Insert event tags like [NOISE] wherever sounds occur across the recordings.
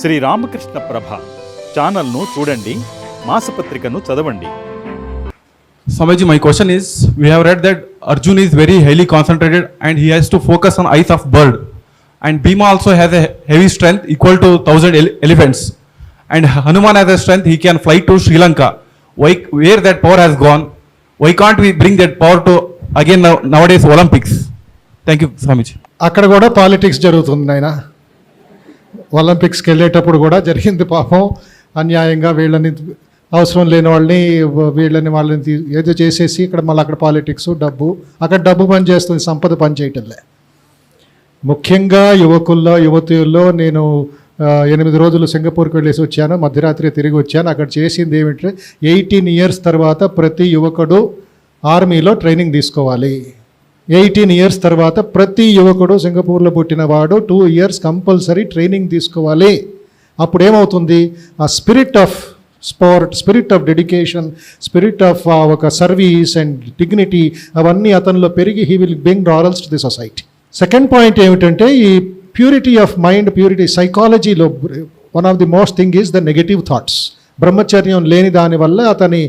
శ్రీ రామకృష్ణ ప్రభ ఛానల్ను చూడండి మాసపత్రికను చదవండి. సమజీ my question is we have read that Arjun is very highly concentrated and he has to focus on eyes of bird and Bhima also has a heavy strength equal to thousand elephants and Hanuman has a strength he can fly to Sri Lanka why where that power has gone why can't we bring that power to again nowadays Olympics thank you Swamiji అక్కడ కూడా politics జరుగుతుంది నాయన. ఒలింపిక్స్కి వెళ్ళేటప్పుడు కూడా జరిగింది పాపం. అన్యాయంగా వీళ్ళని అవసరం లేని వాళ్ళని వీళ్ళని వాళ్ళని ఏదో చేసేసి ఇక్కడ మళ్ళీ అక్కడ పాలిటిక్స్ డబ్బు అక్కడ డబ్బు పని చేస్తుంది సంపద పని చేయటంలే. ముఖ్యంగా యువకుల్లో యువతుల్లో నేను ఎనిమిది రోజులు సింగపూర్కి వెళ్ళేసి వచ్చాను మధ్యరాత్రి తిరిగి వచ్చాను. అక్కడ చేసింది ఏమిటంటే ఎయిటీన్ ఇయర్స్ తర్వాత ప్రతి యువకుడు ఆర్మీలో ట్రైనింగ్ తీసుకోవాలి. ఎయిటీన్ ఇయర్స్ తర్వాత ప్రతి యువకుడు సింగపూర్లో పుట్టినవాడు టూ ఇయర్స్ కంపల్సరీ ట్రైనింగ్ తీసుకోవాలి. అప్పుడు ఏమవుతుంది ఆ spirit of sport spirit of dedication spirit of ఒక సర్వీస్ అండ్ డిగ్నిటీ అవన్నీ అతనిలో పెరిగి he will bring laurels to the society second point ఏమిటంటే ఈ ప్యూరిటీ ఆఫ్ మైండ్ ప్యూరిటీ సైకాలజీలో one of the most thing is the negative thoughts బ్రహ్మచర్యం లేని దానివల్ల అతని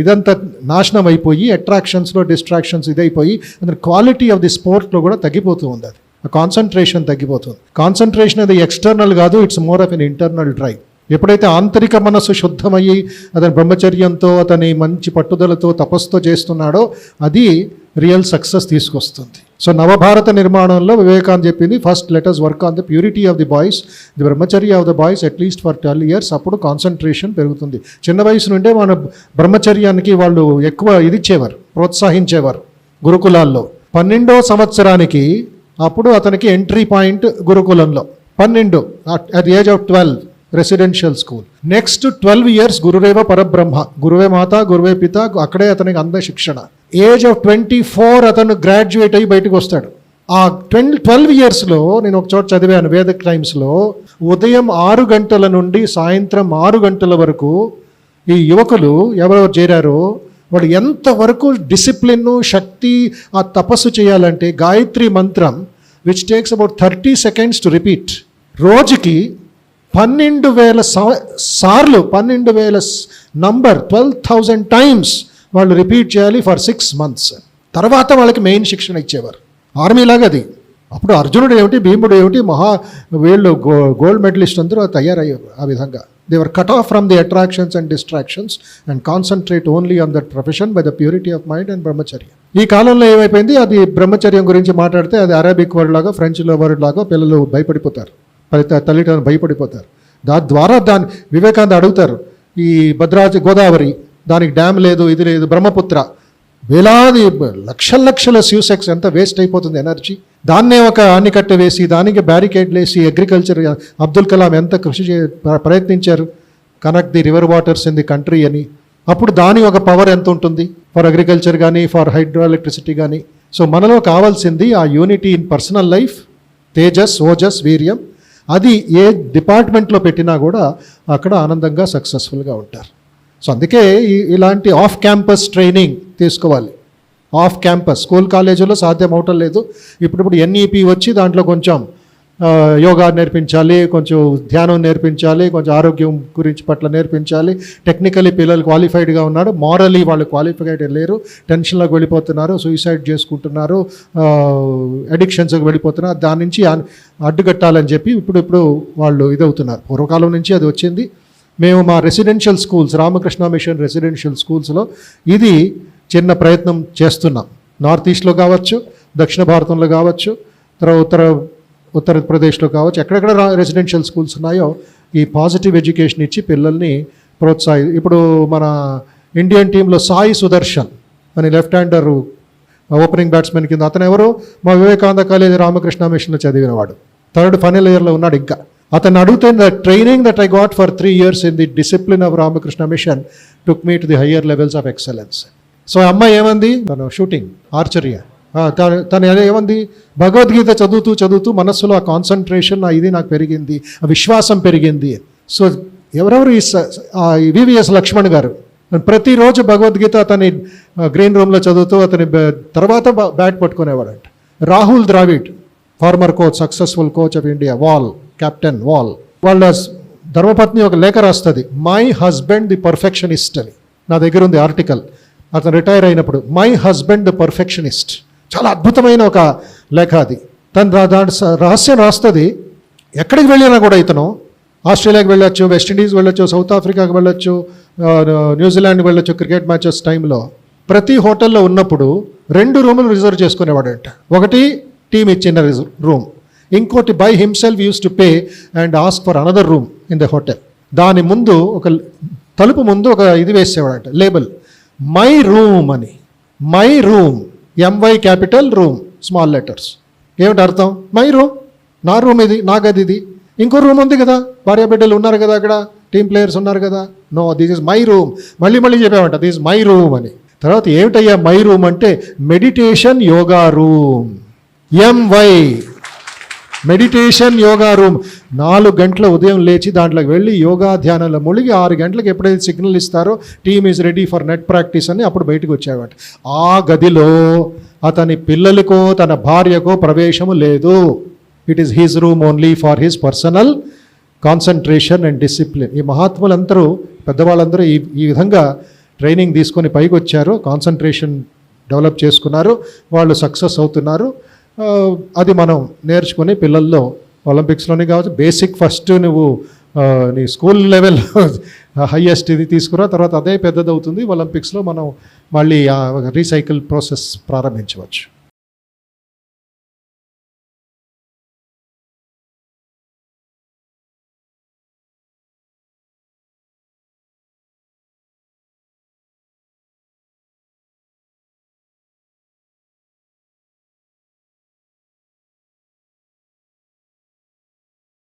ఇదంతా నాశనం అయిపోయి అట్రాక్షన్స్లో డిస్ట్రాక్షన్స్ ఇదైపోయి అతని క్వాలిటీ ఆఫ్ ది స్పోర్ట్లో కూడా తగ్గిపోతూ ఉంది అది. కాన్సన్ట్రేషన్ తగ్గిపోతుంది. కాన్సన్ట్రేషన్ అది ఎక్స్టర్నల్ కాదు it's more of an internal drive ఎప్పుడైతే ఆంతరిక మనస్సు శుద్ధమయ్యి అతని బ్రహ్మచర్యంతో అతని మంచి పట్టుదలతో తపస్సుతో చేస్తున్నాడో అది రియల్ సక్సెస్ తీసుకొస్తుంది. సో నవభారత నిర్మాణంలో వివేకాంత్ చెప్పింది first let us work on the purity of the boys the brahmacharya of the boys at least for twelve years అప్పుడు కాన్సన్ట్రేషన్ పెరుగుతుంది. చిన్న వయసు నుండే మన బ్రహ్మచర్యానికి వాళ్ళు ఎక్కువ ఇది ఇచ్చేవారు ప్రోత్సహించేవారు గురుకులాల్లో. పన్నెండో సంవత్సరానికి అప్పుడు అతనికి ఎంట్రీ పాయింట్ గురుకులంలో. పన్నెండు at the age of twelve residential school next twelve years గురురేవ పరబ్రహ్మ గురువే మాత గురువే పిత అక్కడే అతనికి అంద శిక్షణ. ఏజ్ ఆఫ్ ట్వంటీ ఫోర్ అతను గ్రాడ్యుయేట్ అయ్యి బయటకు వస్తాడు. ఆ ట్వంటీ ట్వెల్వ్ ఇయర్స్లో నేను ఒక చోట చదివాను వేదిక్ టైమ్స్లో ఉదయం ఆరు గంటల నుండి సాయంత్రం ఆరు గంటల వరకు ఈ యువకులు ఎవరెవరు చేరారో వాళ్ళు ఎంతవరకు డిసిప్లిన్ శక్తి ఆ తపస్సు చేయాలంటే గాయత్రి మంత్రం which takes about thirty seconds to repeat రోజుకి పన్నెండు వేల సార్లు పన్నెండు వేల నంబర్ ట్వెల్వ్ థౌజండ్ టైమ్స్ వాళ్ళు రిపీట్ చేయాలి ఫర్ సిక్స్ మంత్స్ తర్వాత వాళ్ళకి మెయిన్ శిక్షణ ఇచ్చేవారు. ఆర్మీలాగా అది. అప్పుడు అర్జునుడు ఏమిటి భీముడు ఏమిటి మహా వీళ్ళు గో గోల్డ్ మెడలిస్ట్ అందరూ తయారయ్యారు ఆ విధంగా. They were cut off from the attractions and distractions and concentrate only on that profession by the purity of mind and brahmacharya ఈ కాలంలో ఏమైపోయింది అది బ్రహ్మచర్యం గురించి మాట్లాడితే అది అరబిక్ వర్డ్ లాగా ఫ్రెంచ్లో వర్డ్ లాగా పిల్లలు భయపడిపోతారు. పరి తల్లిదండ్రులు భయపడిపోతారు. దాని ద్వారా దాన్ని వివేకానంద అడుగుతారు ఈ భద్రాచ గోదావరి దానికి డ్యామ్ లేదు ఇది లేదు బ్రహ్మపుత్ర. వేలాది లక్షల లక్షల స్యూసెక్స్ ఎంత వేస్ట్ అయిపోతుంది ఎనర్జీ దాన్నే ఒక అన్నికట్ట వేసి దానికి బ్యారికేడ్లు వేసి అగ్రికల్చర్ అబ్దుల్ కలాం ఎంత కృషి చే ప్రయత్నించారు. Connect the river waters in the country అని. అప్పుడు దాని ఒక పవర్ ఎంత ఉంటుంది? ఫర్ అగ్రికల్చర్ కానీ ఫర్ హైడ్రో ఎలక్ట్రిసిటీ కానీ సో మనలో కావాల్సింది ఆ యూనిటీ ఇన్ పర్సనల్ లైఫ్ తేజస్ ఓజస్ వీర్యం. అది ఏ డిపార్ట్మెంట్లో పెట్టినా కూడా అక్కడ ఆనందంగా సక్సెస్ఫుల్గా ఉంటారు. సో అందుకే ఇలాంటి ఆఫ్ క్యాంపస్ ట్రైనింగ్ తీసుకోవాలి. Off campus. స్కూల్ కాలేజీలో సాధ్యం అవటం లేదు. ఇప్పుడు ఇప్పుడు ఎన్ఈపి వచ్చి దాంట్లో కొంచెం యోగా నేర్పించాలి కొంచెం ధ్యానం నేర్పించాలి కొంచెం ఆరోగ్యం గురించి పట్ల నేర్పించాలి. టెక్నికలీ పిల్లలు క్వాలిఫైడ్గా ఉన్నారు. మారలీ వాళ్ళు క్వాలిఫైడ్ లేరు. టెన్షన్లోకి వెళ్ళిపోతున్నారు సూసైడ్ చేసుకుంటున్నారు అడిక్షన్స్కి వెళ్ళిపోతున్నారు. దాని నుంచి అడ్డుకట్టాలని చెప్పి ఇప్పుడు ఇప్పుడు వాళ్ళు ఇదవుతున్నారు. పూర్వకాలం నుంచి అది వచ్చింది. మేము మా residential schools Ramakrishna mission residential స్కూల్స్లో ఇది చిన్న ప్రయత్నం చేస్తున్నాం. నార్త్ ఈస్ట్లో కావచ్చు దక్షిణ భారతంలో కావచ్చు తర్వాత ఉత్తర ఉత్తరప్రదేశ్లో కావచ్చు ఎక్కడెక్కడ రెసిడెన్షియల్ స్కూల్స్ ఉన్నాయో ఈ పాజిటివ్ ఎడ్యుకేషన్ ఇచ్చి పిల్లల్ని ప్రోత్సాహి ఇప్పుడు మన ఇండియన్ టీంలో సాయి సుదర్శన్ అని లెఫ్ట్ హ్యాండర్ ఓపెనింగ్ బ్యాట్స్మెన్ కింద అతను ఎవరు? మా వివేకానంద కాలేజీ రామకృష్ణ మిషన్లో చదివినవాడు. థర్డ్ ఫైనల్ ఇయర్లో ఉన్నాడు ఇంకా. అతను అడిగితే the training that I got for three years in the discipline of Ramakrishna mission took me to the higher levels of excellence so అమ్మాయి ఏమంది? మనం షూటింగ్ ఆర్చరియా తను ఏమంది? భగవద్గీత చదువుతూ చదువుతూ మనస్సులో ఆ కాన్సన్ట్రేషన్ ఇది నాకు పెరిగింది ఆ విశ్వాసం పెరిగింది. సో ఎవరెవరు ఈ వివిఎస్ లక్ష్మణ్ గారు? ప్రతిరోజు భగవద్గీత అతని గ్రీన్ రూమ్లో చదువుతూ అతని తర్వాత bat పట్టుకునేవాడంట. Rahul Dravid former coach successful coach of India wall captain wall వాళ్ళ ధర్మపత్ని ఒక లేఖ రాస్తుంది మై హస్బెండ్ ది పర్ఫెక్షనిస్ట్ అని. నా దగ్గర ఉంది ఆర్టికల్ అతను రిటైర్ అయినప్పుడు మై హస్బెండ్ ది పర్ఫెక్షనిస్ట్ చాలా అద్భుతమైన ఒక లేఖ అది. తను దాని స- రహస్యం రాస్తుంది. ఎక్కడికి వెళ్ళినా కూడా ఇతను ఆస్ట్రేలియాకి వెళ్ళొచ్చు వెస్టిండీస్ వెళ్ళొచ్చు సౌత్ ఆఫ్రికాకి వెళ్ళొచ్చు న్యూజిలాండ్ న్యూజిలాండ్కి వెళ్ళొచ్చు క్రికెట్ మ్యాచెస్ టైంలో ప్రతి హోటల్లో ఉన్నప్పుడు రెండు రూములు రిజర్వ్ చేసుకునేవాడంట. ఒకటి టీమ్ ఇచ్చిన రిజర్వ్ రూమ్. ఇంకోటి by himself use to pay and ask for another room in the hotel. దాని ముందు ఒక తలుపు ముందు ఒక ఇది వేసేవాడంట. లేబుల్. మై రూమ్ అని. My room. M Y capital room small letters ఏమిటి అర్థం? మై రూమ్ నా రూమ్ ఇది నా గది ఇది. ఇంకో రూమ్ ఉంది కదా. భార్య బిడ్డలు ఉన్నారు కదా అక్కడ. టీమ్ ప్లేయర్స్ ఉన్నారు కదా. No this is my room మళ్ళీ మళ్ళీ చెప్పామంట దిస్ మై రూమ్ అని. తర్వాత ఏమిటయ్యా మై రూమ్ అంటే meditation yoga room M Y meditation yoga room. నాలుగు గంటల ఉదయం లేచి దాంట్లోకి వెళ్ళి యోగా ధ్యానంలో మునిగి ఆరు గంటలకు ఎప్పుడైతే సిగ్నల్ ఇస్తారో team is ready for net practice అని అప్పుడు బయటకు వచ్చేవాట ఆ గదిలో అతని పిల్లలకో తన భార్యకో ప్రవేశము లేదు. It is his room only for his personal concentration and discipline ఈ మహాత్ములందరూ పెద్దవాళ్ళందరూ ఈ ఈ విధంగా ట్రైనింగ్ తీసుకొని పైకి వచ్చారు. కాన్సన్ట్రేషన్ డెవలప్ చేసుకున్నారు. వాళ్ళు సక్సెస్ అవుతున్నారు. అది మనం నేర్చుకుని పిల్లల్లో ఒలింపిక్స్లోనే కావచ్చు బేసిక్ ఫస్ట్ నువ్వు నీ స్కూల్ లెవెల్ [LAUGHS] హయ్యెస్ట్ ఇది తీసుకురా తర్వాత అదే పెద్దదవుతుంది ఒలింపిక్స్లో మనం మళ్ళీ రీసైకిల్ ప్రాసెస్ ప్రారంభించవచ్చు.